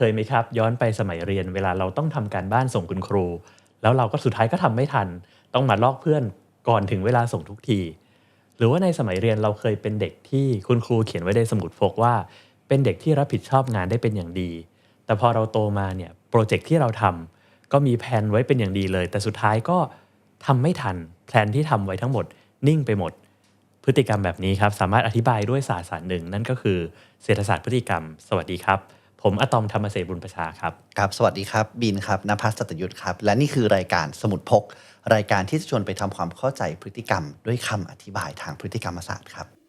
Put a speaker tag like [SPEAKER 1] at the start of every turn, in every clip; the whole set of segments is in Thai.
[SPEAKER 1] คยไหมครับ ย้อนไปสมัยเรียน เวลาเราต้องทำการบ้านส่งคุณครู แล้วเราก็สุดท้ายก็ทำไม่ทัน ต้องมาลอกเพื่อนก่อนถึงเวลาส่งทุกที หรือว่าในสมัยเรียนเราเคยเป็นเด็กที่คุณครูเขียนไว้ในสมุดพกว่า เป็นเด็กที่รับผิดชอบงานได้เป็นอย่างดี แต่พอเราโตมาเนี่ยโปรเจกต์ที่เราทำก็มีแผนไว้เป็นอย่างดีเลย แต่สุดท้ายก็ทำไม่ทันแผนที่ทำไว้ทั้งหมด นิ่งไปหมด พฤติกรรมแบบนี้ครับสามารถอธิบายด้วยศาสตร์ศาสตร์หนึ่งนั่นก็คือเศรษฐศาสตร์พฤติกรรม สวัสดีครับ ผมอะตอมธรรมเสบุญประชาครับ
[SPEAKER 2] ครับสวัสดีครับ บินครับนภัสสัตยุทธครับ และนี่คือรายการสมุดพก รายการที่จะชวนไปทำความเข้าใจพฤติกรรม ด้วยคำอธิบายทางพฤติกรรมศาสตร์ครับ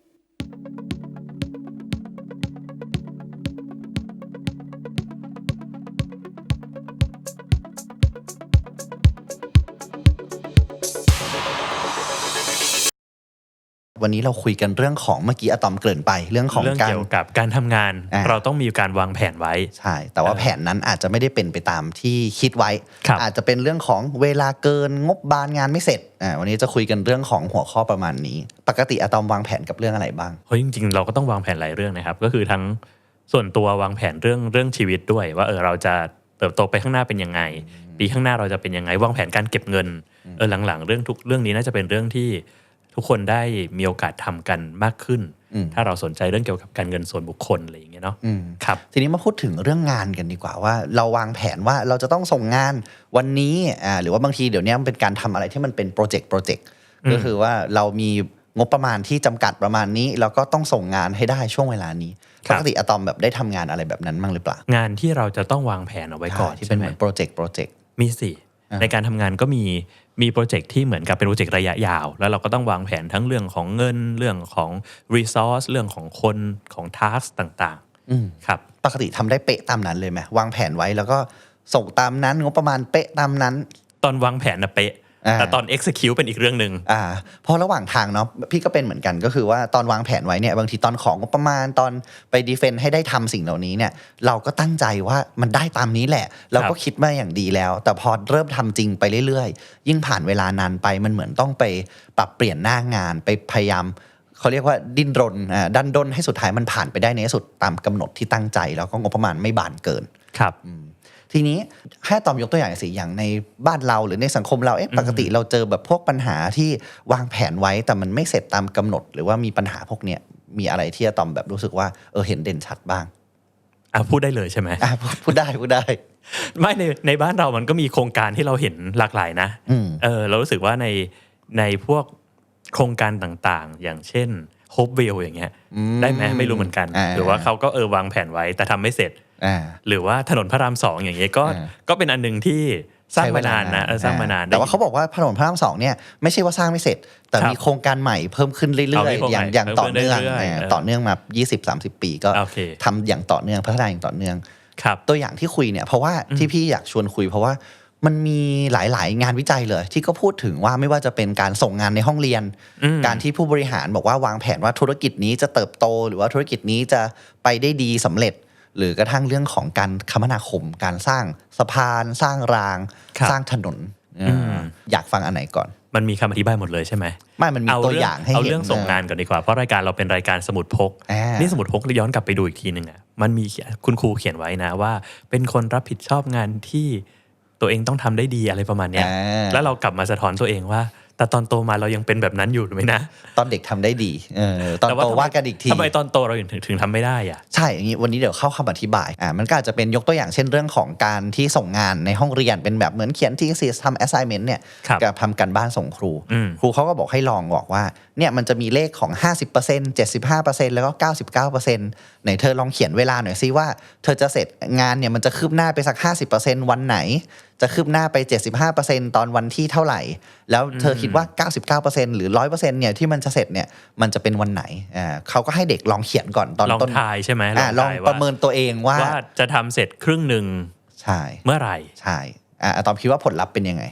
[SPEAKER 2] วันนี้เราคุยกันเรื่องของเมื่อกี้อะตอมเกริ่นไปเรื่องของ
[SPEAKER 1] เรื่อง
[SPEAKER 2] การ
[SPEAKER 1] เกี่ยวกับการทำงาน
[SPEAKER 2] อ่า
[SPEAKER 1] เราต้องมีการวางแผนไว้
[SPEAKER 2] ใช่แต่ว่า
[SPEAKER 1] เออ
[SPEAKER 2] แผนนั้นอาจจะไม่ได้เป็นไปตามที่คิดไว้
[SPEAKER 1] ครับ
[SPEAKER 2] อาจจะเป็นเรื่องของเวลาเกินงบบานงานไม่เสร็จอ่าวันนี้จะคุยกันเรื่องของหัวข้อประมาณนี้ ปกติอะตอมวางแผนกับเรื่องอะไรบ้าง
[SPEAKER 1] เฮ้ยจริงๆเราก็ต้องวางแผนหลายเรื่องนะครับ ก็คือทั้งส่วนตัววางแผนเรื่องเรื่องชีวิตด้วย ว่าเออเราจะเติบโตไปข้างหน้าเป็นยังไง ปีข้างหน้าเราจะเป็นยังไงวางแผนการเก็บเงินเออหลังๆ เรื่องทุกเรื่องนี้น่าจะเป็นเรื่องที่ ทุกคนได้มีโอกาสทำกันมากขึ้น
[SPEAKER 2] อืม
[SPEAKER 1] ถ้าเราสนใจเรื่องเกี่ยวกับการเงินส่วนบุคคลอะไรอย่างเงี้ยเนาะ
[SPEAKER 2] อืม
[SPEAKER 1] ครับ
[SPEAKER 2] ทีนี้มาพูดถึงเรื่องงานกันดีกว่าว่า เราวางแผนว่าเราจะต้องส่งงานวันนี้อ่าหรือว่าบางทีเดี๋ยวนี้มันเป็นการทำอะไรที่มันเป็นโปรเจกต์โปรเจกต์
[SPEAKER 1] อืม
[SPEAKER 2] ก็คือว่าเรามีงบประมาณที่จำกัดประมาณนี้ แล้วก็ต้องส่งงานให้ได้ช่วงเวลานี้ปกติอะตอมแบบได้ทำงานอะไรแบบนั้นบ้างหรือเปล่า
[SPEAKER 1] งานที่เราจะต้องวางแผนเอาไว้ก่อน
[SPEAKER 2] ใช่ที่เป็น
[SPEAKER 1] ใช่
[SPEAKER 2] เห
[SPEAKER 1] ไหม
[SPEAKER 2] มือนโปรเจกต์โปรเจกต์
[SPEAKER 1] มีสิ
[SPEAKER 2] อ่า
[SPEAKER 1] ในการทำงานก็มี มีโปรเจกต์ที่เหมือนกับเป็นโปรเจกต์ระยะยาว แล้วเราก็ต้องวางแผนทั้งเรื่องของเงินเรื่องของ resource เรื่องของคนของ task ต่าง
[SPEAKER 2] อืม
[SPEAKER 1] ๆครับ
[SPEAKER 2] ปกติทำได้เป๊ะตามนั้นเลยไหมวางแผนไว้แล้วก็ส่งตามนั้นงบประมาณเป๊ะตามนั้น
[SPEAKER 1] ตอนวางแผนนะเป๊ะ
[SPEAKER 2] อ่า
[SPEAKER 1] แต่ตอน execute เป็นอีกเรื่องหนึ่ง
[SPEAKER 2] อ่าเพราะระหว่างทางเนาะพี่ก็เป็นเหมือนกันก็คือว่าตอนวางแผนไว้เนี่ยบางทีตอนของงบประมาณตอนไปดีเฟนต์ให้ได้ทำสิ่งเหล่านี้เนี่ยเราก็ตั้งใจว่ามันได้ตามนี้แหละ เราก็คิดมาอย่างดีแล้ว แต่พอเริ่มทำจริงไปเรื่อยๆ ยิ่งผ่านเวลานานไปมันเหมือนต้องไปปรับเปลี่ยนหน้างานไปพยายามเขาเรียกว่าดิ้นรนอ่าดันด้นให้สุดท้ายมันผ่านไปได้ในที่สุดตามกำหนดที่ตั้งใจ แล้วก็งบประมาณไม่บานเกิน
[SPEAKER 1] ครับ
[SPEAKER 2] ทีนี้ให้ตอมยกตัวอย่างสิอย่างในบ้านเราหรือในสังคมเราเอ๊ะปกติเราเจอแบบพวกปัญหาที่วางแผนไว้แต่มันไม่เสร็จตามกำหนด หรือว่ามีปัญหาพวกเนี้ยมีอะไรที่อะตอมแบบรู้สึกว่าเออเห็นเด่นชัดบ้าง
[SPEAKER 1] อะพูดได้เลยใช่ไหม
[SPEAKER 2] อะพูดพูดได้พูดได้
[SPEAKER 1] ไม่ในในบ้านเรามันก็มีโครงการที่เราเห็นหลากหลายนะ
[SPEAKER 2] อืม
[SPEAKER 1] เออเรารู้สึกว่าในในพวกโครงการต่างๆ อย่างเช่น Hope w e l l อย่างเงี้ย
[SPEAKER 2] อืม
[SPEAKER 1] ได้ไหมไม่รู้เหมือนกัน
[SPEAKER 2] อ่า
[SPEAKER 1] หรือว่าเขาก็เออวางแผนไว้แต่ทำไม่เสร็จ
[SPEAKER 2] อ่า
[SPEAKER 1] หรือว่าถนนพระรามสองอย่างเงี้ยก็
[SPEAKER 2] อ่า
[SPEAKER 1] ก็เป็นอันหนึ่งที่สร้างมานานนะเออสร้างมานาน
[SPEAKER 2] แต่ว่าเขาบอกว่าถนนพระรามสองเนี่ยไม่ใช่ว่าสร้างไม่เสร็จ แต่
[SPEAKER 1] ครับ
[SPEAKER 2] มีโครงการใหม่เพิ่มขึ้นเรื่
[SPEAKER 1] เอา
[SPEAKER 2] อย
[SPEAKER 1] มีโครง
[SPEAKER 2] ๆอย่าง
[SPEAKER 1] ใหม่
[SPEAKER 2] อย่าง
[SPEAKER 1] เพิ่ม
[SPEAKER 2] ต่อเนื่อง
[SPEAKER 1] ขึ้นเรื่อยๆ
[SPEAKER 2] อ่า
[SPEAKER 1] เออ
[SPEAKER 2] ต่อเนื่องมา 20-30 ปีก็
[SPEAKER 1] โอเค
[SPEAKER 2] ทำอย่างต่อเนื่องพัฒนาอย่างต่อเนื่อง
[SPEAKER 1] ครับ
[SPEAKER 2] ตัวอย่างที่คุยเนี่ยเพราะว่าที่พี่อยากชวนคุย เพราะว่ามันมีหลาย ๆ งานวิจัยเลย ที่ก็พูดถึงว่าไม่ว่าจะเป็นการส่งงานในห้องเรียน
[SPEAKER 1] อืม
[SPEAKER 2] การที่ผู้บริหารบอกว่าวางแผนว่าธุรกิจนี้จะเติบโต หรือว่าธุรกิจนี้จะไปได้ดีสำเร็จ หรือกระทั่งเรื่องของการคมนาคม การสร้างสะพาน สร้างราง
[SPEAKER 1] ครับ
[SPEAKER 2] สร้างถนนเอออ
[SPEAKER 1] ม
[SPEAKER 2] อยากฟังอันไหนก่อน
[SPEAKER 1] มันมีคำอธิบายหมดเลยใช่ไหม
[SPEAKER 2] ไม่มันมี
[SPEAKER 1] เอา
[SPEAKER 2] ตัว
[SPEAKER 1] เรื่
[SPEAKER 2] อย่างให้
[SPEAKER 1] เอา
[SPEAKER 2] เห็น
[SPEAKER 1] เรื่องส่งงานก่อนดีกว่า เพราะรายการเราเป็นรายการสมุดพก
[SPEAKER 2] อ่า
[SPEAKER 1] นี่สมุดพกย้อนกลับไปดูอีกทีหนึ่งอะมันมีเขียนคุณครูเขียนไว้นะว่า เป็นคนรับผิดชอบงานที่ตัวเองต้องทำได้ดีอะไรประมาณเนี้ย
[SPEAKER 2] อ่า
[SPEAKER 1] แล้วเรากลับมาสะท้อนตัวเองว่า แต่ตอนโตมาเรายังเป็นแบบนั้นอยู่หรือไม่นะ
[SPEAKER 2] ตอนเด็กทำได้ดีเออตอน
[SPEAKER 1] แต่
[SPEAKER 2] โต
[SPEAKER 1] ทำไม
[SPEAKER 2] ว่ากันอีกที
[SPEAKER 1] ทำไมตอนโตเราถึงถึงทำไม่ได้อะ
[SPEAKER 2] ใช่อย่างนี้วันนี้เดี๋ยวเข้าคำอธิบายอ่ามันก็อาจจะเป็นยกตัวอย่างเช่นเรื่องของการที่ส่งงานในห้องเรียนเป็นแบบเหมือนเขียนที่ซีทำ assignment เนี่ย
[SPEAKER 1] ครับ
[SPEAKER 2] กับทำกันบ้านส่งครู
[SPEAKER 1] อืม
[SPEAKER 2] ครูเขาก็บอกให้ลองบอกว่า เนี่ยมันจะมีเลขของ 50% 75%แล้วก็ 99%ไหนเธอลองเขียนเวลาหน่อยซิว่า เธอจะเสร็จงานเนี่ยมันจะคืบหน้าไปสัก 50%วันไหน จะคืบหน้าไป 75%ตอนวันที่เท่าไหร่ แล้วเธอคิดว่า 99%หรือ 100%เนี่ยที่มันจะเสร็จเนี่ยมันจะเป็นวันไหนอ่าเขาก็ให้เด็กลองเขียนก่อนตอน
[SPEAKER 1] ลอง
[SPEAKER 2] ต้น
[SPEAKER 1] ทายใช่ไหม
[SPEAKER 2] อ่าลอง
[SPEAKER 1] ทาย
[SPEAKER 2] ป
[SPEAKER 1] ว่า
[SPEAKER 2] ระเมินตัวเองว่า
[SPEAKER 1] ว่าจะทำเสร็จครึ่งหนึ่ง
[SPEAKER 2] ใช่
[SPEAKER 1] เมื่อไหร่
[SPEAKER 2] ใช่อ่าอะตอมคิดว่าผลลัพธ์เป็นยังไง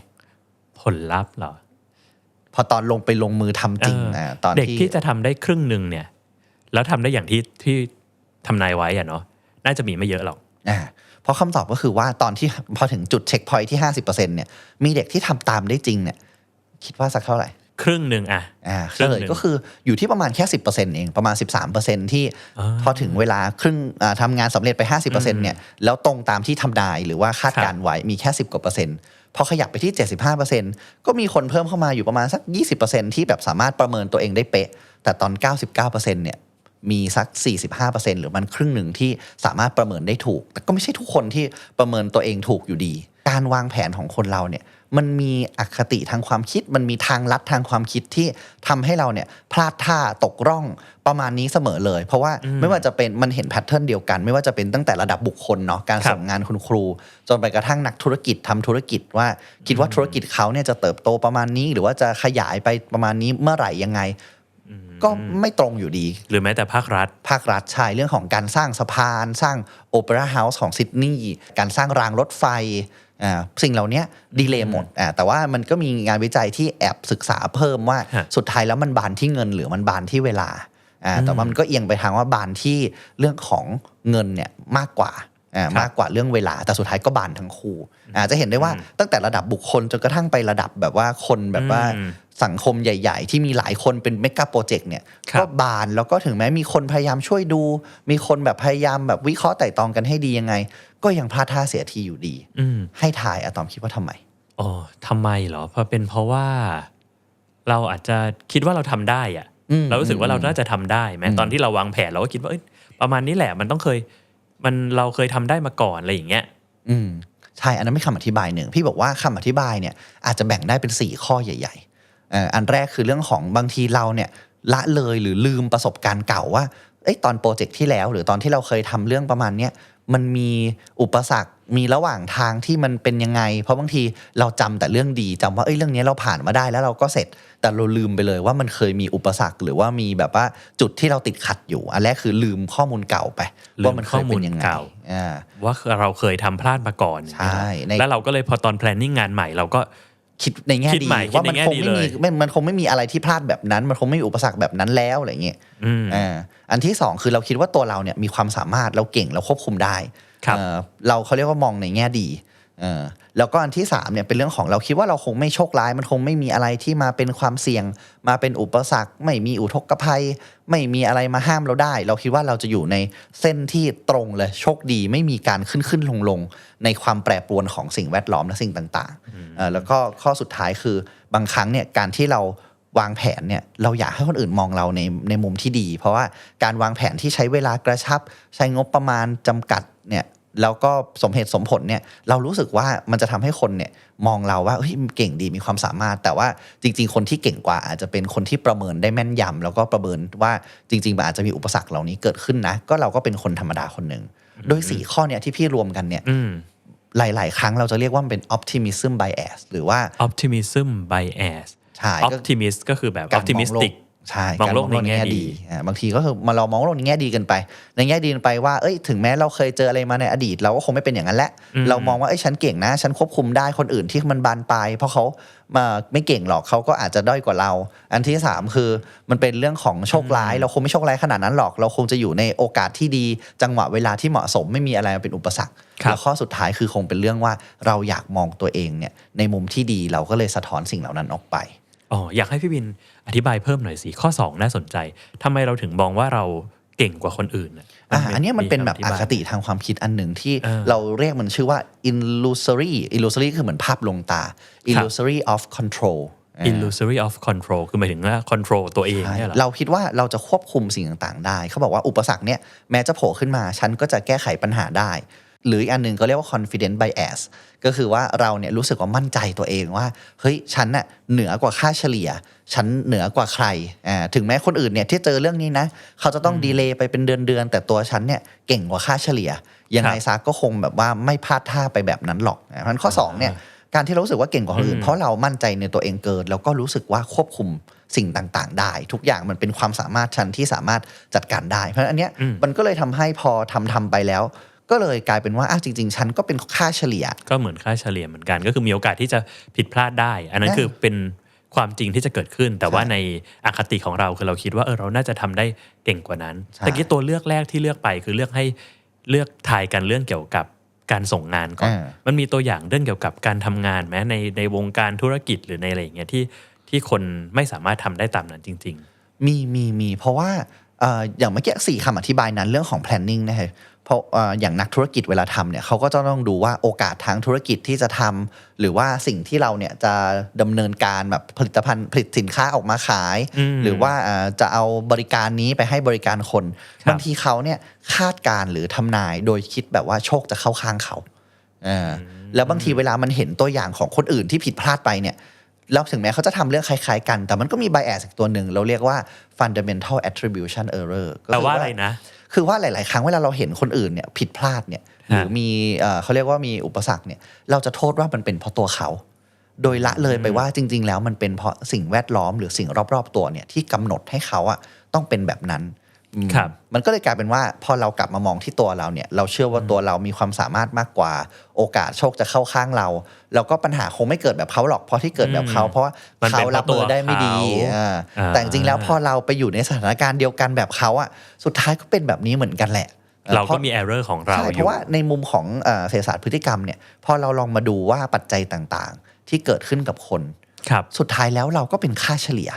[SPEAKER 1] ผลลัพธ์เหรอ
[SPEAKER 2] พอตอนลงไปลงมือทำจริง
[SPEAKER 1] เออ
[SPEAKER 2] อ่าตอน
[SPEAKER 1] เด็ก
[SPEAKER 2] ที่
[SPEAKER 1] ที่จะทำได้ครึ่งหนึ่งเนี่ย แล้วทำได้อย่างที่ที่ทำนายไว้อะเนาะน่าจะมีไม่เยอะหรอก
[SPEAKER 2] อ่าเพราะคำตอบก็คือว่าตอนที่พอถึงจุดเช็คพอยที่50%เนี่ยมีเด็กที่ทำตามได้จริงเนี่ย คิดว่าสักเท่าไหร่
[SPEAKER 1] ครึ่งหนึ่งอะ
[SPEAKER 2] อ่า
[SPEAKER 1] ครึ่
[SPEAKER 2] เฉ
[SPEAKER 1] ง
[SPEAKER 2] ล
[SPEAKER 1] หนึ่
[SPEAKER 2] ย
[SPEAKER 1] ง
[SPEAKER 2] ก็คืออยู่ที่ประมาณแค่10%เองประมาณ13%ที่
[SPEAKER 1] อ่า
[SPEAKER 2] พอถึงเวลาครึ่งอ่าทำงานสำเร็จไป50%เนี่ยแล้วตรงตามที่ทำนายหรือว่าคาดการณ์ไว้มีแค่10กว่าเปอร์เซ็นต์ พอขยับไปที่ 75%ก็มีคนเพิ่มเข้ามาอยู่ประมาณสัก 20%ที่แบบสามารถประเมินตัวเองได้เป๊ะ แต่ตอน 99%เนี่ยมีสัก 45%หรือมันครึ่งหนึ่งที่สามารถประเมินได้ถูก แต่ก็ไม่ใช่ทุกคนที่ประเมินตัวเองถูกอยู่ดี การวางแผนของคนเราเนี่ย มันมีอคติทางความคิด มันมีทางลัดทางความคิดที่ทำให้เราเนี่ยพลาดท่าตกร่องประมาณนี้เสมอเลย เพราะว่าไม่ว่าจะเป็นมันเห็นแพทเทิร์นเดียวกัน ไม่ว่าจะเป็นตั้งแต่ระดับบุคคลเนาะการ
[SPEAKER 1] ครับ
[SPEAKER 2] ส่งงานคุณครู จนไปกระทั่งนักธุรกิจทำธุรกิจว่าคิดว่าธุรกิจเขาเนี่ยจะเติบโตประมาณนี้ หรือว่าจะขยายไปประมาณนี้เมื่อไหร่ยังไงก็ไม่ตรงอยู่ดี
[SPEAKER 1] หรือแม้แต่ภาครัฐ
[SPEAKER 2] ภาครัฐใช่เรื่องของการสร้างสะพาน สร้างโอเปร่าเฮาส์ของซิดนีย์การสร้างรางรถไฟอ่า สิ่งเหล่านี้ดีเลย์หมดอ่าแต่ว่ามันก็มีงานวิจัยที่แอบศึกษาเพิ่มว่า
[SPEAKER 1] ฮะ
[SPEAKER 2] สุดท้ายแล้วมันบานที่เงินหรือมันบานที่เวลาอ่าแต่ว่ามันก็เอียงไปทางว่าบานที่เรื่องของเงินเนี่ยมากกว่าอ่า มากกว่าเรื่องเวลาแต่สุดท้ายก็บานทั้งคู่อ่าจะเห็นได้ว่าตั้งแต่ระดับบุคคลจนกระทั่งไประดับแบบว่าคนแบบว่า
[SPEAKER 1] อืม
[SPEAKER 2] สังคมใหญ่ ๆ ที่มีหลายคนเป็นเมกะโปรเจกต์เนี่ย
[SPEAKER 1] ครับ
[SPEAKER 2] ก็บานแล้วก็ถึงแม้มีคนพยายามช่วยดู มีคนแบบพยายามแบบวิเคราะห์ไต่ตองกันให้ดียังไง ก็ยังพลาดท่าเสียทีอยู่ดี
[SPEAKER 1] อืม
[SPEAKER 2] ให้ทายอะตอมคิดว่าทำไม
[SPEAKER 1] อ๋อทำไมเหรอเพราะเป็นเพราะว่า เราอาจจะคิดว่าเราทำได้อะ
[SPEAKER 2] อืม
[SPEAKER 1] เรารู้สึกว่าเรา
[SPEAKER 2] อืม
[SPEAKER 1] น่าจะทำได้แม้
[SPEAKER 2] อืม
[SPEAKER 1] ตอนที่เราวางแผนเราก็คิดว่าเอ้ยประมาณนี้แหละมันต้องเคย มันเราเคยทำได้มาก่อนอะไรอย่างเงี้ย
[SPEAKER 2] อืมใช่อันนั้นไม่คำอธิบายหนึ่งพี่บอกว่าคำอธิบายเนี่ยอาจจะแบ่งได้เป็น 4 ข้อใหญ่ๆอันแรกคือเรื่องของบางทีเราเนี่ยละเลยหรือลืมประสบการณ์เก่าว่าเอ้ตอนโปรเจกต์ที่แล้ว หรือตอนที่เราเคยทำเรื่องประมาณเนี้ยมันมีอุปสรรค มีระหว่างทางที่มันเป็นยังไง เพราะบางทีเราจำแต่เรื่องดีจำว่าเอ้ยเรื่องนี้เราผ่านมาได้แล้วเราก็เสร็จ แต่เราลืมไปเลยว่ามันเคยมีอุปสรรค หรือว่ามีแบบว่าจุดที่เราติดขัดอยู่ อันแรกคือลืมข้อมูลเก่าไป
[SPEAKER 1] ลืม
[SPEAKER 2] ว่ามันเคยเป็นยังไง
[SPEAKER 1] ข้อมูลเก่า
[SPEAKER 2] อ่า
[SPEAKER 1] ว่าเราเคยทำพลาดมาก่อน
[SPEAKER 2] ใช่ใน
[SPEAKER 1] แล้วเราก็เลยพอตอน planning งานใหม่เราก็
[SPEAKER 2] คิดในแง่
[SPEAKER 1] คิด
[SPEAKER 2] ดี
[SPEAKER 1] ใหม่
[SPEAKER 2] ว่ามัน
[SPEAKER 1] คิดในแง่
[SPEAKER 2] คง
[SPEAKER 1] ดี
[SPEAKER 2] ไม่มี
[SPEAKER 1] เลย
[SPEAKER 2] ไม่มันคงไม่มีอะไรที่พลาดแบบนั้น มันคงไม่มีอุปสรรคแบบนั้นแล้วอะไรเงี้ย
[SPEAKER 1] อืม
[SPEAKER 2] อ่าอันที่สองคือเราคิดว่าตัวเราเนี่ยมีความสามารถเราเก่งเราควบคุมได้
[SPEAKER 1] ครับ
[SPEAKER 2] เอ่อเราเขาเรียกว่ามองในแง่ดีเออแล้วก็อันที่สามเนี่ยเป็นเรื่องของเราคิดว่าเราคงไม่โชคร้าย มันคงไม่มีอะไรที่มาเป็นความเสี่ยง มาเป็นอุปสรรค ไม่มีอุทกภัย ไม่มีอะไรมาห้ามเราได้ เราคิดว่าเราจะอยู่ในเส้นที่ตรงเลยโชคดีไม่มีการขึ้นขึ้นลงลงในความแปรปรวนของสิ่งแวดล้อมและสิ่งต่างๆเอ่อแล้วก็ข้อสุดท้ายคือบางครั้งเนี่ยการที่เราวางแผนเนี่ยเราอยากให้คนอื่นมองเราในในมุมที่ดี เพราะว่าการวางแผนที่ใช้เวลากระชับ ใช้งบประมาณจำกัด เนี่ยแล้วก็สมเหตุสมผลเนี่ยเรารู้สึกว่ามันจะทำให้คนเนี่ยมองเราว่าเฮ้ยเก่งดีมีความสามารถ แต่ว่าจริง ๆ คนที่เก่งกว่าอาจจะเป็นคนที่ประเมินได้แม่นยำแล้วก็ประเมินว่าจริงๆมันอาจจะมีอุปสรรคเหล่านี้เกิดขึ้นนะ ก็เราก็เป็นคนธรรมดาคนหนึ่งโดยสี่ข้อเนี่ยที่พี่รวมกันเนี่ย
[SPEAKER 1] อืม
[SPEAKER 2] หลาย ๆ ครั้งเราจะเรียกว่ามันเป็น optimism bias หรือว่า
[SPEAKER 1] optimism bias
[SPEAKER 2] ใช่ก็
[SPEAKER 1] optimist ก็คือแบบ
[SPEAKER 2] การมองโลก
[SPEAKER 1] optimistic
[SPEAKER 2] ใช่
[SPEAKER 1] มอง
[SPEAKER 2] การ
[SPEAKER 1] โลกในแง่ดี
[SPEAKER 2] อ่าบางทีก็คือมาเรามองโลกในแง่ดีกันไป ในแง่ดีกันไปว่าเอ้ยถึงแม้เราเคยเจออะไรมาในอดีต เราก็คงไม่เป็นอย่างนั้นแหละเรามองว่าเอ้ยฉันเก่งนะ ฉันควบคุมได้คนอื่นที่มันบานปลายเพราะเขามาไม่เก่งหรอกเขาก็อาจจะด้อยกว่าเรา อันที่สามคือมันเป็นเรื่องของโชคร้าย เราคงไม่โชคร้ายขนาดนั้นหรอก เราคงจะอยู่ในโอกาสที่ดี จังหวะเวลาที่เหมาะสมไม่มีอะไรมาเป็นอุปสรรค
[SPEAKER 1] ครับ
[SPEAKER 2] แล้วข้อสุดท้ายคือคงเป็นเรื่องว่าเราอยากมองตัวเองเนี่ยในมุมที่ดีเราก็เลยสะท้อนสิ่งเหล่านั้นออกไป
[SPEAKER 1] อ๋ออยากให้พี่บินอธิบายเพิ่มหน่อยสิข้อ 2 น่าสนใจทำไมเราถึงมองว่าเราเก่งกว่าคนอื่นน่ะ
[SPEAKER 2] อะอันเนี้ยมันเป็นแบบ
[SPEAKER 1] คำ
[SPEAKER 2] อ
[SPEAKER 1] ธิาย
[SPEAKER 2] คติทางความคิดอันหนึ่งที่
[SPEAKER 1] เออ
[SPEAKER 2] เราเรียกมันชื่อว่า illusory illusory คือเหมือนภาพลวงตา illusory of control อ่า
[SPEAKER 1] illusory of control คือหมายถึงว่า control ตัวเอง
[SPEAKER 2] ใช่
[SPEAKER 1] เนี่ยเหรอ
[SPEAKER 2] เราคิดว่าเราจะควบคุมสิ่งต่างๆ ได้ เขาบอกว่าอุปสรรคเนี่ยแม้จะโผล่ขึ้นมา ฉันก็จะแก้ไขปัญหาได้ หรืออีกอันหนึ่งก็เรียกว่า confident bias ก็คือว่าเราเนี่ยรู้สึกว่ามั่นใจตัวเองว่าเฮ้ยฉันน่ะเหนือกว่าค่าเฉลี่ย ฉันเหนือกว่าใครอ่าถึงแม้คนอื่นเนี่ยที่เจอเรื่องนี้นะ เขาจะต้องดีเลย์ไปเป็นเดือนๆแต่ตัวฉันเนี่ยเก่งกว่าค่าเฉลี่ย ยังไง
[SPEAKER 1] ครับ
[SPEAKER 2] ซะก็คงแบบว่าไม่พลาดท่าไปแบบนั้นหรอกอ่าเพราะฉะนั้นข้อสองเนี่ยการที่เรารู้สึกว่าเก่งกว่าคนอื่น
[SPEAKER 1] อืม
[SPEAKER 2] เพราะเรามั่นใจในตัวเองเกิน แล้วก็รู้สึกว่าควบคุมสิ่งต่างๆ ได้ ทุกอย่างมันเป็นความสามารถฉันที่สามารถจัดการได้ เพราะฉะนั้นอันเนี้ย
[SPEAKER 1] อืม
[SPEAKER 2] มันก็เลยทำให้พอทำทำไปแล้ว ก็เลยกลายเป็นว่าอ้าวจริง ๆ ฉันก็เป็นค่าเฉลี่ย
[SPEAKER 1] ก็เหมือนค่าเฉลี่ยเหมือนกันก็คือมีโอกาสที่จะผิดพลาดได้ อันนั้น
[SPEAKER 2] อ่า
[SPEAKER 1] คือเป็นความจริงที่จะเกิดขึ้น แต่ว่า
[SPEAKER 2] ใช่
[SPEAKER 1] ในอคติของเราคือเราคิดว่าเออเราน่าจะทำได้เก่งกว่านั้น
[SPEAKER 2] ใช่
[SPEAKER 1] แต่กี้ตัวเลือกแรกที่เลือกไปคือเลือกให้เลือกทายกันเรื่องเกี่ยวกับการส่งงานก่อน
[SPEAKER 2] อ่า
[SPEAKER 1] มันมีตัวอย่างเรื่องเกี่ยวกับการทำงานแม้ในในวงการธุรกิจหรือในอะไรอย่างเงี้ยที่ที่คนไม่สามารถทำได้ตามนั้นจริง
[SPEAKER 2] มีมีมีเพราะว่าเอ่ออย่างเมื่อกี้สี่คำอธิบายนั้นเรื่องของ planning นะฮะ เพราะเอ่ออย่างนักธุรกิจเวลาทำเนี่ยเขาก็จะต้องดูว่าโอกาสทางธุรกิจที่จะทำหรือว่าสิ่งที่เราเนี่ยจะดำเนินการแบบผลิตภัณฑ์ผลิตสินค้าออกมาขาย
[SPEAKER 1] อืม
[SPEAKER 2] หรือว่าเอ่อจะเอาบริการนี้ไปให้บริการคน
[SPEAKER 1] ครับ
[SPEAKER 2] บางทีเขาเนี่ยคาดการณ์หรือทำนายโดยคิดแบบว่าโชคจะเข้าข้างเขาเอออแล้วบางทีเวลามันเห็นตัวอย่างของคนอื่นที่ผิดพลาดไปเนี่ยแล้วถึงแม้เขาจะทำเรื่องคล้ายๆกัน แต่มันก็มี bias อีกตัวหนึ่ง เราเรียกว่า fundamental attribution error
[SPEAKER 1] ๆแต่ว่าอะไรนะ
[SPEAKER 2] คือว่าหลาย ๆ ครั้งเวลาเราเห็นคนอื่นเนี่ยผิดพลาดเนี่ยหรือมีเอ่อเขาเรียกว่ามีอุปสรรคเนี่ยเราจะโทษว่ามันเป็นเพราะตัวเขา โดยละเลยไปว่าจริง ๆ แล้วมันเป็นเพราะสิ่งแวดล้อมหรือสิ่งรอบ ๆ ตัวเนี่ยที่กำหนดให้เขาอะต้องเป็นแบบนั้นอืม
[SPEAKER 1] ครับ
[SPEAKER 2] มันก็เลยกลายเป็นว่าพอเรากลับมามองที่ตัวเราเนี่ย เราเชื่อว่าตัวเรามีความสามารถมากกว่า โอกาสโชคจะเข้าข้างเรา แล้วก็ปัญหาคงไม่เกิดแบบเขาหรอกเพราะที่เกิดแบบเขา เพราะว่า
[SPEAKER 1] มันเป็น
[SPEAKER 2] เขารับมือได้ไม่ดี
[SPEAKER 1] เพราะตัวเขา
[SPEAKER 2] อ่า
[SPEAKER 1] อ่า
[SPEAKER 2] แต่จริงๆแล้วพอเราไปอยู่ในสถานการณ์เดียวกันแบบเขาอะสุดท้ายก็เป็นแบบนี้เหมือนกันแหละ
[SPEAKER 1] เรา
[SPEAKER 2] พ
[SPEAKER 1] ก็
[SPEAKER 2] ราะ
[SPEAKER 1] มี error ของเรา
[SPEAKER 2] ใช่
[SPEAKER 1] อ
[SPEAKER 2] เพ
[SPEAKER 1] ยู่
[SPEAKER 2] ราะว่าในมุมของเอ่อเศรษฐศาสตร์พฤติกรรมเนี่ยพอเราลองมาดูว่าปัจจัยต่างๆ ที่เกิดขึ้นกับคน
[SPEAKER 1] ครับ
[SPEAKER 2] สุดท้ายแล้วเราก็เป็นค่าเฉลี่ย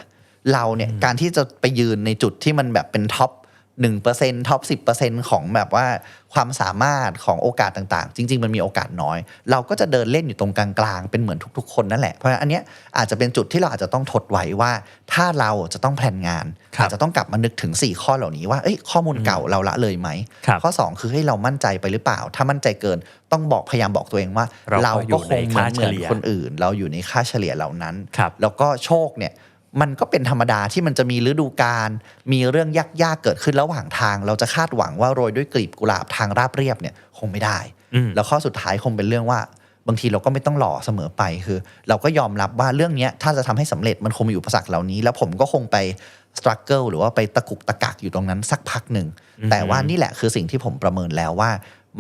[SPEAKER 2] เราเนี่ยการที่จะไปยืนในจุดที่มันแบบเป็นท็อป 1%ท็อป10%ของแบบว่าความสามารถของโอกาสต่างๆ จริง ๆ มันมีโอกาสน้อย เราก็จะเดินเล่นอยู่ตรงกลางๆ เป็นเหมือนทุกๆ คนนั่นแหละ เพราะฉะนั้นอันเนี้ยอาจจะเป็นจุดที่เราอาจจะต้องทดไว้ว่า ถ้าเราจะต้องแพลนงาน
[SPEAKER 1] ครับ
[SPEAKER 2] อาจจะต้องกลับมานึกถึง 4 ข้อเหล่านี้ว่าเอ้ยข้อมูลเก่าเราละเลยไหม
[SPEAKER 1] ครับ
[SPEAKER 2] ข้อ 2 คือให้เรามั่นใจไปหรือเปล่า ถ้ามั่นใจเกินต้องบอกพยายามบอกตัวเองว่า
[SPEAKER 1] เราก็อยู่
[SPEAKER 2] ก็ค
[SPEAKER 1] ใน
[SPEAKER 2] งเหมือน
[SPEAKER 1] ค่า
[SPEAKER 2] เห
[SPEAKER 1] เฉ
[SPEAKER 2] มือน
[SPEAKER 1] ลี่ย
[SPEAKER 2] คนอื่น เราอยู่ในค่าเฉลี่ยเหล่านั้น
[SPEAKER 1] ครับ
[SPEAKER 2] แล้วก็โชคเนี่ย มันก็เป็นธรรมดาที่มันจะมีฤดูกาลมีเรื่องยากๆเกิดขึ้นระหว่างทาง เราจะคาดหวังว่าโรยด้วยกลีบกุหลาบทางราบเรียบเนี่ยคงไม่ได้
[SPEAKER 1] อืม
[SPEAKER 2] แล้วข้อสุดท้ายคงเป็นเรื่องว่าบางทีเราก็ไม่ต้องหล่อเสมอไปคือ เราก็ยอมรับว่าเรื่องเนี้ยถ้าจะทำให้สำเร็จมันคงมีอุปสรรคเหล่านี้ แล้วผมก็คงไปสครั g เกิลหรือว่าไปตะกุกตะกักอยู่ตรงนั้นสักพักหนึ่งแต่ว่านี่แหละคือสิ่งที่ผมประเมินแล้วว่า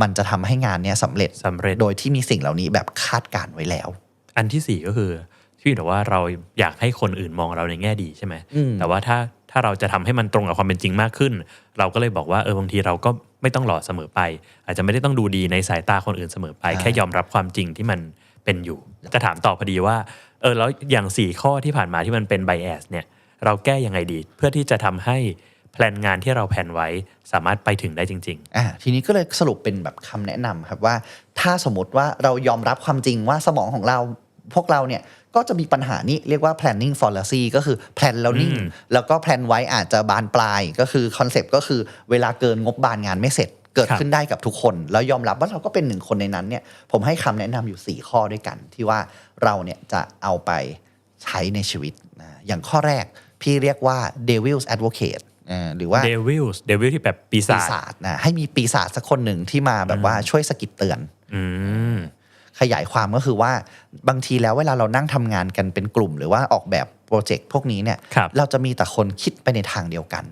[SPEAKER 2] มันจะทำให้งานเนี้ยสำเร็จ
[SPEAKER 1] สำเร็จ
[SPEAKER 2] โดยที่มีสิ่งเหล่านี้แบบคาดการณ์ไว้แล้ว
[SPEAKER 1] อันที่สี่ก็คือ ที่บอกว่าเราอยากให้คนอื่นมองเราในแง่ดีใช่ไหม
[SPEAKER 2] อืม
[SPEAKER 1] แต่ว่าถ้าถ้าเราจะทำให้มันตรงกับความเป็นจริงมากขึ้น เราก็เลยบอกว่าเออบางทีเราก็ไม่ต้องหล่อเสมอไป อาจจะไม่ได้ต้องดูดีในสายตาคนอื่นเสมอไป แค่ยอมรับความจริงที่มันเป็นอยู่ จะถามต่อพอดีว่าเออแล้วอย่างสี่ข้อที่ผ่านมาที่มันเป็นไบแอสเนี่ยเราแก้ยังไงดี เพื่อที่จะทำให้แพลนงานที่เราแผนไว้สามารถไปถึงได้จริง
[SPEAKER 2] อ่าทีนี้ก็เลยสรุปเป็นแบบคำแนะนำครับว่า ถ้าสมมติว่าเรายอมรับความจริงว่าสมองของเราพวกเราเนี่ย ก็จะมีปัญหานี้เรียกว่า planning fallacy ก็คือแพลนแล้วนิ่ง
[SPEAKER 1] อืม
[SPEAKER 2] แล้วก็แพลนไว้อาจจะบานปลาย ก็คือคอนเซปต์ก็คือเวลาเกินงบบานงานไม่เสร็จเกิด
[SPEAKER 1] ครับ
[SPEAKER 2] ขึ้นได้กับทุกคน แล้วยอมรับว่าเราก็เป็นหนึ่งคนในนั้นเนี่ยผมให้คำแนะนำอยู่ 4 ข้อด้วยกัน ที่ว่าเราเนี่ยจะเอาไปใช้ในชีวิตนะอย่างข้อแรกพี่เรียกว่า devil's advocate อ่าหรือว่า
[SPEAKER 1] ๆเดวิลเดวิลที่แบบปี
[SPEAKER 2] ปี
[SPEAKER 1] ศาจ
[SPEAKER 2] ศาจนะให้มีปีศาจสักคนหนึ่งที่มาแบบว่าช่วยสะกิดเตือน
[SPEAKER 1] อืม
[SPEAKER 2] ขยายความก็คือว่าบางทีแล้วเวลาเรานั่งทำงานกันเป็นกลุ่ม หรือว่าออกแบบโปรเจกต์พวกนี้เนี่ย
[SPEAKER 1] ครับ
[SPEAKER 2] เราจะมีแต่คนคิดไปในทางเดียวกัน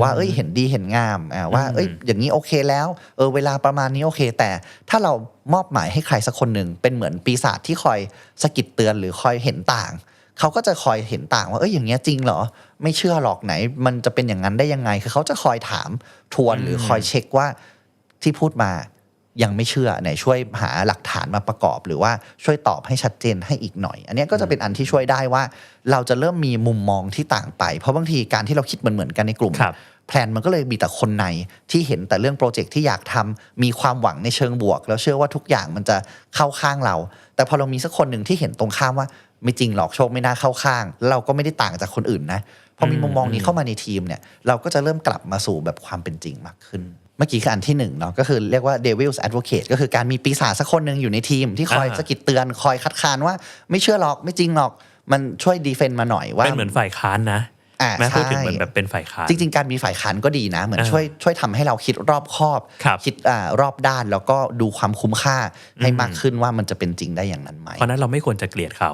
[SPEAKER 2] ว่าเอ้ยเห็นดีเห็นงามอ่าว่าเอ้ยอย่างนี้โอเคแล้วเออเวลาประมาณนี้โอเค แต่ถ้าเรามอบหมายให้ใครสักคนหนึ่งเป็นเหมือนปีศาจที่คอยสะกิดเตือนหรือคอยเห็นต่างเขาก็จะคอยเห็นต่างว่าเอ้ยอย่างเงี้ยจริงเหรอ ไม่เชื่อหรอกไหน มันจะเป็นอย่างนั้นได้ยังไง คือเขาจะคอยถามทวนหรือคอยเช็คว่าที่พูดมา ยังไม่เชื่อไหนช่วยหาหลักฐานมาประกอบ หรือว่าช่วยตอบให้ชัดเจนให้อีกหน่อย อันเนี้ยก็จะเป็นอันที่ช่วยได้ว่า เราจะเริ่มมีมุมมองที่ต่างไป เพราะบางทีการที่เราคิดเหมือนๆกันในกลุ่ม
[SPEAKER 1] ครับ
[SPEAKER 2] แพลนมันก็เลยมีแต่คนในที่เห็นแต่เรื่องโปรเจกต์ที่อยากทำมีความหวังในเชิงบวก แล้วเชื่อว่าทุกอย่างมันจะเข้าข้างเรา แต่พอเรามีสักคนหนึ่งที่เห็นตรงข้ามว่า ไม่จริงหรอกโชคไม่น่าเข้าข้าง เราก็ไม่ได้ต่างจากคนอื่นนะพอมีมุมมองนี้เข้ามาในทีมเนี่ยเราก็จะเริ่มกลับมาสู่แบบความเป็นจริงมากขึ้น เมื่อกี้คืออันที่หนึ่งเนาะก็คือเรียกว่า devil's advocate ก็คือการมีปีศาจสักคนหนึ่งอยู่ในทีม ที่คอย
[SPEAKER 1] อ่า
[SPEAKER 2] สะกิดเตือนคอยคัดค้านว่าไม่เชื่อหรอกไม่จริงหรอกมันช่วยดีเฟนต์มาหน่อยว่า
[SPEAKER 1] เป็นเหมือนฝ่ายค้านนะ
[SPEAKER 2] อ่า
[SPEAKER 1] แม้พูดถึง
[SPEAKER 2] ใช่
[SPEAKER 1] เหมือนแบบเป็นฝ่ายค้าน
[SPEAKER 2] จริง ๆ การมีฝ่ายค้านก็ดีนะ เหมือน
[SPEAKER 1] อ่า
[SPEAKER 2] ช่วยช่วยทำให้เราคิดรอบคอบ
[SPEAKER 1] ครับ
[SPEAKER 2] คิดอ่ารอบด้านแล้วก็ดูความคุ้มค่าให้
[SPEAKER 1] อืม
[SPEAKER 2] มากขึ้นว่ามันจะเป็นจริงได้อย่างนั้นไหม
[SPEAKER 1] เพราะฉะนั้นเราไม่ควรจะเกลียดเขา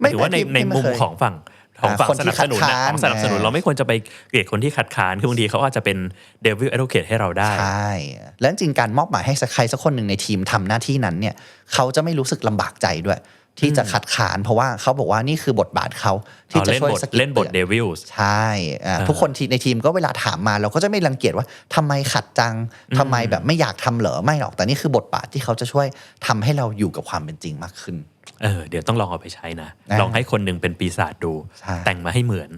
[SPEAKER 2] ไม่
[SPEAKER 1] หรือว่าใน
[SPEAKER 2] พี่
[SPEAKER 1] ใน
[SPEAKER 2] พี่ไม่
[SPEAKER 1] มุม
[SPEAKER 2] เคย
[SPEAKER 1] ของฝั่ง ของฝั่ง
[SPEAKER 2] อ่าคน
[SPEAKER 1] ส
[SPEAKER 2] ที่
[SPEAKER 1] นับสนุน
[SPEAKER 2] คัด
[SPEAKER 1] นะ
[SPEAKER 2] ค้าน
[SPEAKER 1] ของสนับสนุน
[SPEAKER 2] อ่า
[SPEAKER 1] เราไม่ควรจะไปเกลียดคนที่คัดค้านคือบางทีเขาอาจจะเป็นเดวิลแอดโ c a t e ให้เราได้
[SPEAKER 2] ใช่และจริงๆการมอบหมายให้สักใครสักคนหนึ่งในทีมทำหน้าที่นั้นเนี่ยเขาจะไม่รู้สึกลำบากใจด้วย ที่จะขัดขาน เพราะว่าเขาบอกว่านี่คือบทบาทเขาที่
[SPEAKER 1] เอา
[SPEAKER 2] จะ
[SPEAKER 1] เล่น
[SPEAKER 2] ช่วย
[SPEAKER 1] บท
[SPEAKER 2] สะกิด
[SPEAKER 1] เล่นบท
[SPEAKER 2] ตือ
[SPEAKER 1] เดวิล
[SPEAKER 2] ใช่อ่า
[SPEAKER 1] อ่า
[SPEAKER 2] ทุกคนที่ในทีมก็เวลาถามมาเราก็จะไม่รังเกียจว่าทำไมขัดจังทำไมแบบไม่อยากทำเหรอไม่หรอกแต่นี่คือบทบาทที่เขาจะช่วยทำให้เราอยู่กับความเป็นจริงมากขึ้น
[SPEAKER 1] เออเดี๋ยวต้องลองเอาไปใช้นะ
[SPEAKER 2] อ่า
[SPEAKER 1] ลองให้คนหนึ่งเป็นปีศาจดู
[SPEAKER 2] ใช่
[SPEAKER 1] แต่งมาให้เหมือน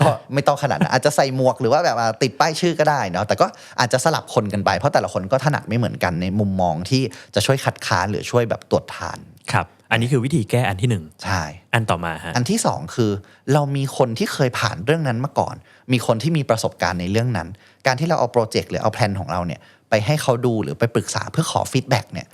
[SPEAKER 2] ก็ไม่ต้องขนาดนั้นอาจจะใส่หมวกหรือว่าแบบว่าติดป้ายชื่อก็ได้เนาะแต่ก็อาจจะสลับคนกันไปเพราะแต่ละคนก็ถนัดไม่เหมือนกันในมุมมองที่จะช่วยคัดค้านหรือช่วยแบบตรวจทาน
[SPEAKER 1] ครับอันนี้คือวิธีแก้อันที่หนึ่ง
[SPEAKER 2] ใช่
[SPEAKER 1] อันต่อมาฮะ
[SPEAKER 2] อันที่สองคือ เรามีคนที่เคยผ่านเรื่องนั้นมาก่อน มีคนที่มีประสบการณ์ในเรื่องนั้น การที่เราเอาโปรเจกต์หรือเอาแพลนของเราเนี่ยไปให้เขาดูหรือไปปรึกษาเพื่อขอฟีดแบ็กเนี่ย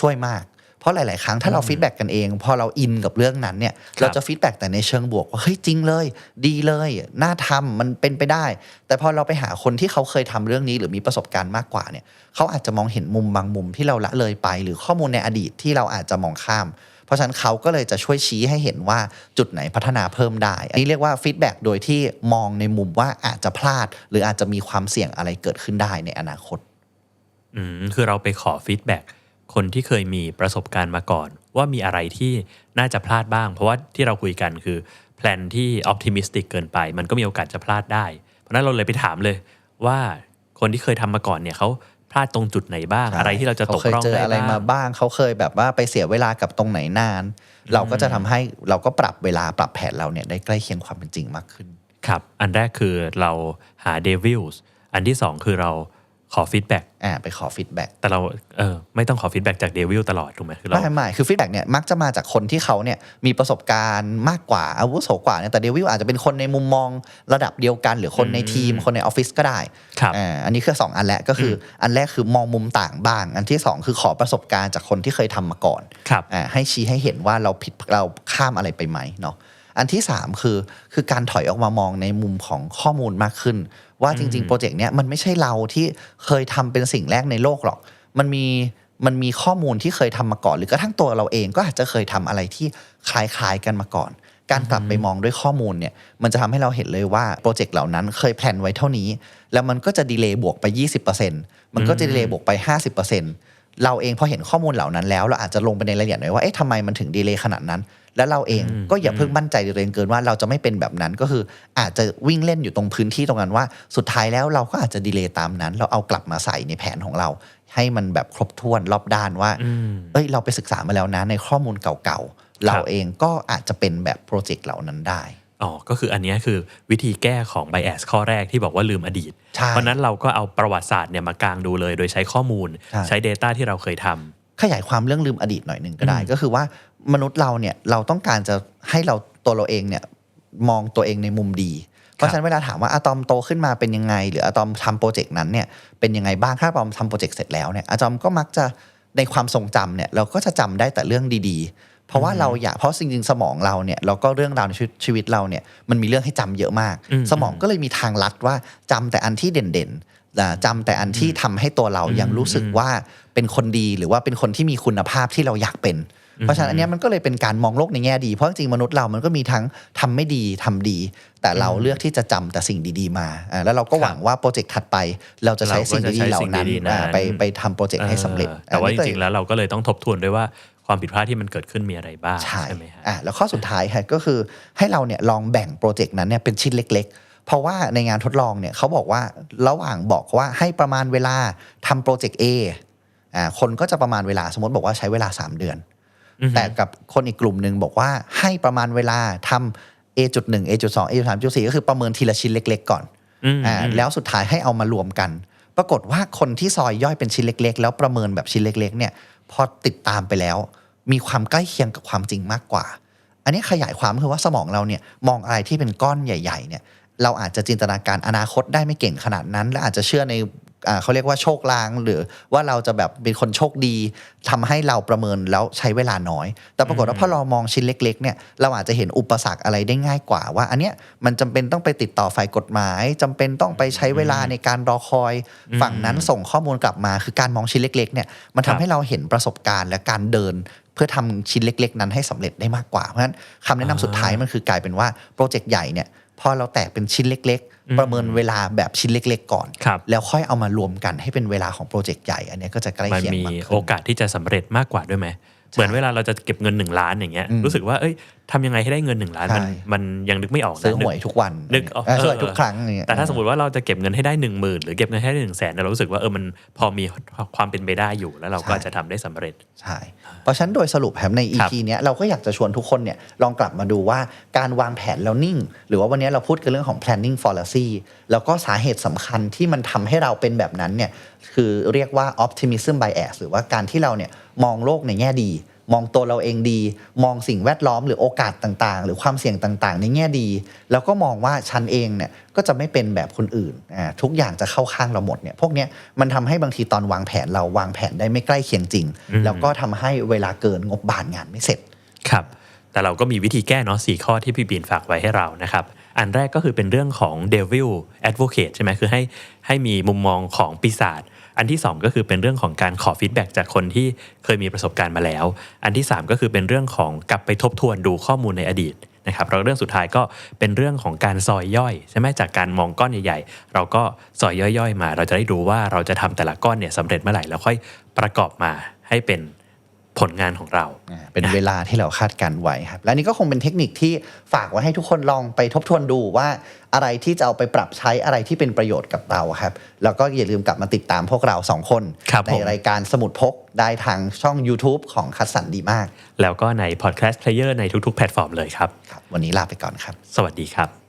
[SPEAKER 2] ช่วยมาก เพราะหลาย ๆ ครั้งถ้าเราฟีดแบ็กกันเอง พอเราอินกับเรื่องนั้นเนี่ย
[SPEAKER 1] ครับ
[SPEAKER 2] เราจะฟีดแบ็กแต่ในเชิงบวกว่าเฮ้ยจริงเลย ดีเลยน่าทำมันเป็นไปได้ แต่พอเราไปหาคนที่เขาเคยทำเรื่องนี้ หรือมีประสบการณ์มากกว่าเนี่ยเขาอาจจะมองเห็นมุมบางมุมที่เราละเลยไป หรือข้อมูลในอดีตที่เราอาจจะมองข้าม เพราะฉะนั้นเขาก็เลยจะช่วยชี้ให้เห็นว่าจุดไหนพัฒนาเพิ่มได้ อันนี้เรียกว่าฟีดแบ็กโดยที่มองในมุมว่าอาจจะพลาด หรืออาจจะมีความเสี่ยงอะไรเกิดขึ้นได้ในอนาคต
[SPEAKER 1] อืมคือเราไปขอฟีดแบ็ก คนที่เคยมีประสบการณ์มาก่อน ว่ามีอะไรที่น่าจะพลาดบ้าง เพราะว่าที่เราคุยกันคือแพลนที่ออ t ติมิสติกเกินไป มันก็มีโอกาสจะพลาดได้ เพราะฉะนั้นเราเลยไปถามเลยว่าคนที่เคยทำมาก่อนเนี่ยเขาพลาดตรงจุดไหนบ้าง อะไรที่เราจะตก
[SPEAKER 2] เคย
[SPEAKER 1] ร่อง
[SPEAKER 2] เจอ
[SPEAKER 1] ได้
[SPEAKER 2] อะไรมา
[SPEAKER 1] บ้าง
[SPEAKER 2] บ้างเขาเคยแบบว่าไปเสียเวลากับตรงไหนนาน เราก็จะทำให้เราก็ปรับเวลาปรับแผนเราเนี่ยได้ใกล้เคียงความเป็นจริงมากขึ้น
[SPEAKER 1] ครับ อันแรกคือเราหาเดวิลส์อันที่สองคือเรา ขอฟีดแบ็ก
[SPEAKER 2] อ่าไปขอฟีดแบ็ก
[SPEAKER 1] แต่เราเออไม่ต้องขอฟีดแบ็กจากเดวิลตลอดถูกไหมคือเรา
[SPEAKER 2] ไม่ไม่คือฟีดแบ็กเนี่ยมักจะมาจากคนที่เขาเนี่ยมีประสบการณ์มากกว่าอาวุโสกว่าเนี่ยแต่เดวิลอาจจะเป็นคนในมุมมองระดับเดียวกัน หรือคนในทีมคนในออฟฟิศก็ได้
[SPEAKER 1] ครับ
[SPEAKER 2] อ่าอันนี้คือสองอันแรกก็คือออันแรกคือมองมุมต่างบ้าง อันที่สองคือขอประสบการณ์จากคนที่เคยทำมาก่อน
[SPEAKER 1] ครับ
[SPEAKER 2] อ่าให้ชี้ให้เห็นว่าเราผิดเราข้ามอะไรไปไหมเนาะอันที่ 3 คือคือการถอยออกมามองในมุมของข้อมูลมากขึ้น ว่าจริงๆโปรเจกต์เนี้ยมันไม่ใช่เราที่เคยทำเป็นสิ่งแรกในโลกหรอก มันมีมันมีข้อมูลที่เคยทำมาก่อน หรือกระทั่งตัวเราเองก็อาจจะเคยทำอะไรที่คล้ายๆกันมาก่อน การกลับไปมองด้วยข้อมูลเนี่ยมันจะทำให้เราเห็นเลยว่าโปรเจกต์เหล่านั้นเคยแพลนไว้เท่านี้ แล้วมันก็จะดีเลย์บวกไป 20%มันก็จะดีเลย์บวกไป 50% เราเองพอเห็นข้อมูลเหล่านั้นแล้ว เราอาจจะลงไปในรายละเอียดหน่อยว่าเอ๊ะทำไมมันถึงดีเลย์ขนาดนั้น แล้วเราเองก็อย่าเพิ่งมั่นใจในตัวเองเกินว่าเราจะไม่เป็นแบบนั้นก็คืออาจจะวิ่งเล่นอยู่ตรงพื้นที่ตรงนั้นว่า สุดท้ายแล้วเราก็อาจจะดีเลย์ตามนั้น เราเอากลับมาใส่ในแผนของเรา ให้มันแบบครบถ้วนรอบด้านว่า
[SPEAKER 1] อืม
[SPEAKER 2] เอ้ยเราไปศึกษามาแล้วนะในข้อมูลเก่าๆเรา
[SPEAKER 1] ครับ
[SPEAKER 2] เองก็อาจจะเป็นแบบโปรเจกต์เหล่านั้นได้
[SPEAKER 1] อ๋อ ก็คืออันเนี้ยคือวิธีแก้ของ bias ข้อแรกที่บอกว่าลืมอดีต
[SPEAKER 2] ใช่
[SPEAKER 1] เพราะฉะนั้นเราก็เอาประวัติศาสตร์เนี่ยมากางดูเลย โดยใช้ข้อมูล
[SPEAKER 2] ใช่
[SPEAKER 1] ใช้ Data ที่เราเคยทำ
[SPEAKER 2] ขยายความเรื่องลืมอดีตหน่อยหนึ่งก็ได้
[SPEAKER 1] อืม
[SPEAKER 2] ก็คือว่ามนุษย์เราเนี่ยเราต้องการจะให้เราตัวเราเองเนี่ยมองตัวเองในมุมดี เพราะฉะนั้นเวลาถามว่าอะตอมโตขึ้นมาเป็นยังไง หรืออะตอมทำโปรเจกต์นั้นเนี่ยเป็นยังไงบ้างถ้าอะตอมทำโปรเจกต์เสร็จแล้วเนี่ยอะตอมก็มักจะในความทรงจำเนี่ยเราก็จะจำได้แต่เรื่องดีๆ เพราะว่าเราอยากเพราะจริงๆสมองเราเนี่ยแล้วก็เรื่องราวในชีวิตชีวิตเราเนี่ยมันมีเรื่องให้จำเยอะมาก
[SPEAKER 1] อืม
[SPEAKER 2] สมองก็เลยมีทางลัดว่าจำแต่อันที่เด่นๆอ่าจำแต่อันที่ทำให้ตัวเรายังรู้สึกว่าเป็นคนดีหรือว่าเป็นคนที่มีคุณภาพที่เราอยากเป็นเพราะฉะนั้นอันเนี้ยมันก็เลยเป็นการมองโลกในแง่ดี เพราะจริงๆมนุษย์เรามันก็มีทั้งทำไม่ดีทำดี แต่เราเลือกที่จะจำแต่สิ่งดีๆมาอ่าแล้วเราก็หวังว่าโปรเจกต์ถัดไป เราจะใช้สิ่งดีๆเหล่านั้น
[SPEAKER 1] เราก็จะใช้สิ่งดีๆนั้น
[SPEAKER 2] อ่าไปไปทำโปรเจกต์ให้สำเร็จ
[SPEAKER 1] ออแต่ว่า
[SPEAKER 2] อั
[SPEAKER 1] จ
[SPEAKER 2] นนี้ก็
[SPEAKER 1] ริงๆแล้วเราก็เลยต้องทบทวนด้วยว่า ความผิดพลาดที่มันเกิดขึ้นมีอะไรบ้าง
[SPEAKER 2] ใช่
[SPEAKER 1] ใช่ไหมฮะ
[SPEAKER 2] อะแล้วข้อสุดท้ายค่ะก็คือให้เราเนี่ยลองแบ่งโปรเจกต์นั้นเนี่ยเป็นชิ้นเล็ก ๆ เพราะว่าในงานทดลองเนี่ยเขาบอกว่าระหว่างบอกว่าให้ประมาณเวลาทำโปรเจกต์ A อ่าคนก็จะประมาณเวลาสมมติบอกว่าใช้เวลา 3 เดือน แต่กับคนอีกกลุ่มหนึ่งบอกว่าให้ประมาณเวลาทำ A จุดหนึ่ง A จุดสอง A จุดสามจุดสี่ก็คือประเมินทีละชิ้นเล็ก ๆ ก่อน
[SPEAKER 1] อืม
[SPEAKER 2] อ่า
[SPEAKER 1] อืม
[SPEAKER 2] แล้วสุดท้ายให้เอามารวมกัน ปรากฏว่าคนที่ซอยย่อยเป็นชิ้นเล็ก ๆ แล้วประเมินแบบชิ้นเล็ก ๆ เนี่ย พอติดตามไปแล้ว มีความใกล้เคียงกับความจริงมากกว่า อันนี้ขยายความคือว่าสมองเราเนี่ยมองอะไรที่เป็นก้อนใหญ่ ๆ เนี่ยเราอาจจะจินตนาการอนาคตได้ไม่เก่งขนาดนั้น และอาจจะเชื่อใน เขาเรียกว่าโชคลางหรือว่าเราจะแบบเป็นคนโชคดีทำให้เราประเมินแล้วใช้เวลาน้อย แต่ปรากฏว่าพอเรามองชิ้นเล็กๆเนี่ยเราอาจจะเห็นอุปสรรคอะไรได้ง่ายกว่าว่า อันเนี้ยมันจำเป็นต้องไปติดต่อฝ่ายกฎหมายจำเป็นต้องไปใช้เวลาในการรอคอยฝั่งนั้นส่งข้อมูลกลับมา คือการมองชิ้นเล็กๆเนี่ยมัน
[SPEAKER 1] ครั
[SPEAKER 2] ทำ
[SPEAKER 1] บ
[SPEAKER 2] ให้เราเห็นประสบการณ์และการเดินเพื่อทำชิ้นเล็ก ๆ นั้นให้สำเร็จได้มากกว่า เพราะฉะนั้นคำแนะนำสุดท้ายมันคือกลายเป็นว่าโปรเจกต์ใหญ่เนี่ยพอเราแตกเป็นชิ้นเล็ก
[SPEAKER 1] อืม
[SPEAKER 2] ๆประเมินเวลาแบบชิ้นเล็ก ๆ ก่อน
[SPEAKER 1] ครับ
[SPEAKER 2] แล้วค่อยเอามารวมกันให้เป็นเวลาของโปรเจกต์ใหญ่ อันเนี้ยก็จะใกล้
[SPEAKER 1] มัน
[SPEAKER 2] เคียง
[SPEAKER 1] มี
[SPEAKER 2] มากขึ้น
[SPEAKER 1] โอกาสที่จะสำเร็จมากกว่าด้วยไหม เหมือนเวลาเราจะเก็บเงิน 1 ล้านอย่างเงี้ย
[SPEAKER 2] อืม
[SPEAKER 1] รู้สึกว่าเอ้ยทำยังไงให้ได้เงิน 1 ล้านมัน
[SPEAKER 2] ใช่
[SPEAKER 1] มันยังนึกไม่ออกนะ
[SPEAKER 2] ซื้อห
[SPEAKER 1] นึก
[SPEAKER 2] วยทุกวัน
[SPEAKER 1] นึกออก
[SPEAKER 2] เออช่วย
[SPEAKER 1] เออ
[SPEAKER 2] ทุกครั้งอย่างเงี้ย
[SPEAKER 1] แต่ถ้าสมมติว่าเราจะเก็บเงินให้ได้ 1 0,000 หรือเก็บเงินให้ได้หนึ่งแสนเรารู้สึกว่าเออมันพอมีความเป็นไปได้อยู่แล้วเราก็
[SPEAKER 2] ใช่
[SPEAKER 1] จะทำได้สำเร็จ
[SPEAKER 2] ใช่เพราะฉะนั้นโดยสรุปครับใน
[SPEAKER 1] ครับ
[SPEAKER 2] EP เนี้ยเราก็อยากจะชวนทุกคนเนี่ยลองกลับมาดูว่าการวางแผนแล้วนิ่ง หรือว่าวันนี้เราพูดกันเรื่องของ planning fallacy แล้วก็สาเหตุสำคัญที่มันทำให้เราเป็นแบบนั้นเนี่ยคือเรียกว่า optimism bias หรือว่าการที่เราเนี่ยมองโลกในแง่ดี มองตัวเราเองดี มองสิ่งแวดล้อมหรือโอกาสต่างๆ หรือความเสี่ยงต่างๆ ในแง่ดี แล้วก็มองว่าฉันเองเนี่ยก็จะไม่เป็นแบบคนอื่นอ่าทุกอย่างจะเข้าข้างเราหมดเนี่ยพวกเนี้ยมันทำให้บางทีตอนวางแผนเราวางแผนได้ไม่ใกล้เคียงจริง
[SPEAKER 1] อืม
[SPEAKER 2] แล้วก็ทำให้เวลาเกินงบบานงานไม่เสร็จ
[SPEAKER 1] ครับ แต่เราก็มีวิธีแก้เนาะสี่ข้อที่พี่บีนฝากไว้ให้เรานะครับ อันแรกก็คือเป็นเรื่องของ devil advocate ใช่ไหมคือให้ให้มีมุมมองของปีศาจอันที่ 2 ก็คือเป็นเรื่องของการขอฟีดแบ็จากคนที่เคยมีประสบการณ์มาแล้ว อันที่ 3 ก็คือเป็นเรื่องของกลับไปทบทวนดูข้อมูลในอดีตนะครับแล้วเรื่องสุดท้ายก็เป็นเรื่องของการซอยย่อยใช่ไหมจากการมองก้อนใหญ่ๆ เราก็ซอยย่อยๆ มา เราจะได้รู้ว่าเราจะทำแต่ละก้อนเนี่ยสำเร็จเมื่อไหร่แล้วค่อยประกอบมาให้เป็น ผลงานของเรา
[SPEAKER 2] อ่าเป็นเวลาที่เราคาดการไว้ครับ และนี่ก็คงเป็นเทคนิคที่ฝากไว้ให้ทุกคนลองไปทบทวนดูว่าอะไรที่จะเอาไปปรับใช้อะไรที่เป็นประโยชน์กับเราครับ แล้วก็อย่าลืมกลับมาติดตามพวกเราสองคน
[SPEAKER 1] ครับ
[SPEAKER 2] ใน
[SPEAKER 1] ผม
[SPEAKER 2] รายการสมุดพกได้ทางช่อง YouTube ของคัดสันดีมาก
[SPEAKER 1] แล้วก็ใน podcast player ในทุกๆ แพลตฟอร์มเลยครับ
[SPEAKER 2] ครับวันนี้ลาไปก่อนครับ
[SPEAKER 1] สวัสดีครับ